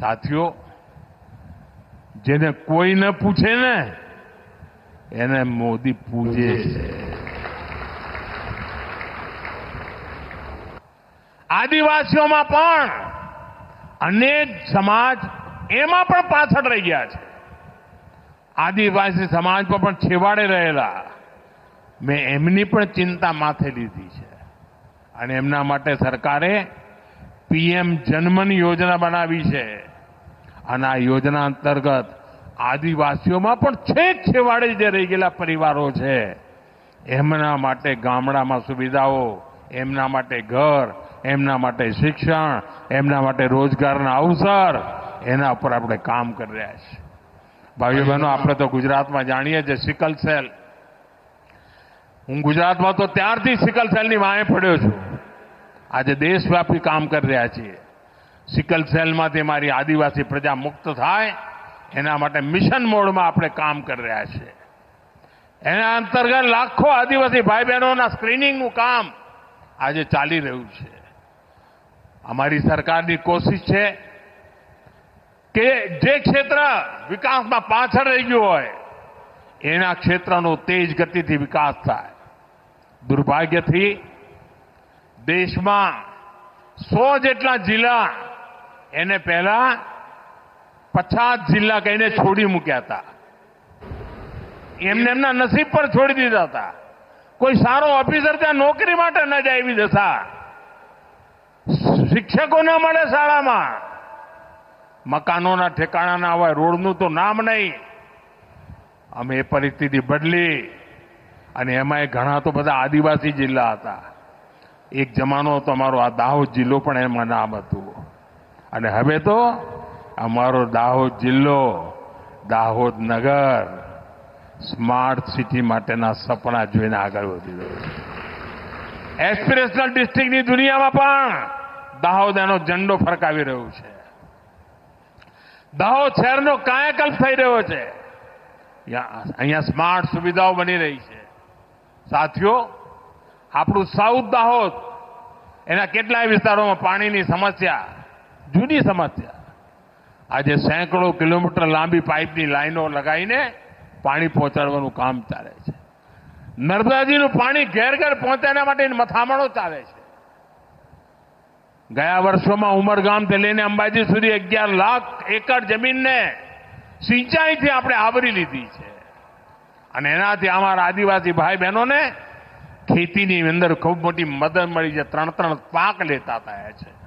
સાથીઓ, જેને કોઈ ન પૂછે ને, એને મોદી પૂજે આદિવાસીઓમાં પણ અનેક સમાજ એમાં પણ પાછળ રહી ગયા છે. આદિવાસી સમાજ પર પણ છેવાડે રહેલા. મેં એમની પણ ચિંતા માથે લીધી છે. અને એમના માટે સરકારે પીએમ જનમન યોજના બનાવી છે. અને આ યોજના અંતર્ગત આદિવાસીઓમાં પણ છેક છેવાડે જે રહી ગયેલા પરિવારો છે, એમના માટે ગામડામાં સુવિધાઓ, એમના માટે ઘર, એમના માટે શિક્ષણ, એમના માટે રોજગારના અવસર, એના ઉપર આપણે કામ કરી રહ્યા છીએ. ભાઈઓ બહેનો આપણે તો ગુજરાતમાં જાણીએ છીએ સિકલ સેલ. હું ગુજરાતમાં તો ત્યારથી સિકલ સેલની વાંહે પડ્યો છું. આજે દેશવ્યાપી કામ કરી રહ્યા છીએ. સિકલ સેલમાંથી મારી આદિવાસી પ્રજા મુક્ત થાય, એના માટે મિશન મોડમાં આપણે કામ કરી રહ્યા છીએ. એના અંતર્ગત લાખો આદિવાસી ભાઈ બહેનોના સ્ક્રીનિંગનું કામ આજે ચાલી રહ્યું છે. અમારી સરકારની કોશિશ છે કે જે ક્ષેત્ર વિકાસમાં પાછળ રહી ગયું હોય, એના ક્ષેત્રનો તેજ ગતિથી વિકાસ થાય. દુર્ભાગ્યથી દેશમાં સો જેટલા જિલ્લા એને પહેલા પચાસ જિલ્લા કહીને છોડી મૂક્યા હતા. એમને એમના નસીબ પર છોડી દીધા હતા. કોઈ સારો ઓફિસર ત્યાં નોકરી માટે ન જાય એવી દશા. શિક્ષકો ન મળે શાળામાં. મકાનોના ઠેકાણા ના હોય, રોડનું તો નામ નહીં. અમે એ પરિસ્થિતિ બદલી અને એમાં ઘણા તો બધા આદિવાસી જિલ્લા હતા. એક જમાનો તો અમારો, આ દાહોદ જિલ્લો પણ એમાં નામ હતું. અને હવે તો અમારો દાહોદ જિલ્લો, દાહોદ નગર, સ્માર્ટ સિટી માટેના સપના જોઈને આગળ વધી રહ્યો એસ્પિરેશનલ ડિસ્ટ્રિક્ટની દુનિયામાં પણ દાહોદ એનો ઝંડો ફરકાવી રહ્યો છે. દાહોદ શહેરનો કાયાકલ્પ થઈ રહ્યો છે. અહીંયા સ્માર્ટ સુવિધાઓ બની રહી છે. સાથીઓ આપણું સાઉથ દાહોદ, એના કેટલાય વિસ્તારોમાં પાણીની સમસ્યા જૂની સમસ્યા. આજે સેંકડો કિલોમીટર લાંબી પાઇપની લાઈનો લગાવીને પાણી પહોંચાડવાનું કામ ચાલે છે. નર્મદાજીનું પાણી ઘેર ઘેર પહોંચે એના માટે મથામણો ચાલે છે. ગયા વર્ષોમાં ઉમરગામથી લઈને અંબાજી સુધી અગિયાર લાખ એકર જમીનને સિંચાઈથી આપણે આવરી લીધી છે. અને એનાથી અમારા આદિવાસી ભાઈ બહેનોને ખેતીની અંદર ખૂબ મોટી મદદ મળી છે. ત્રણ ત્રણ પાક લેતા થયા છે.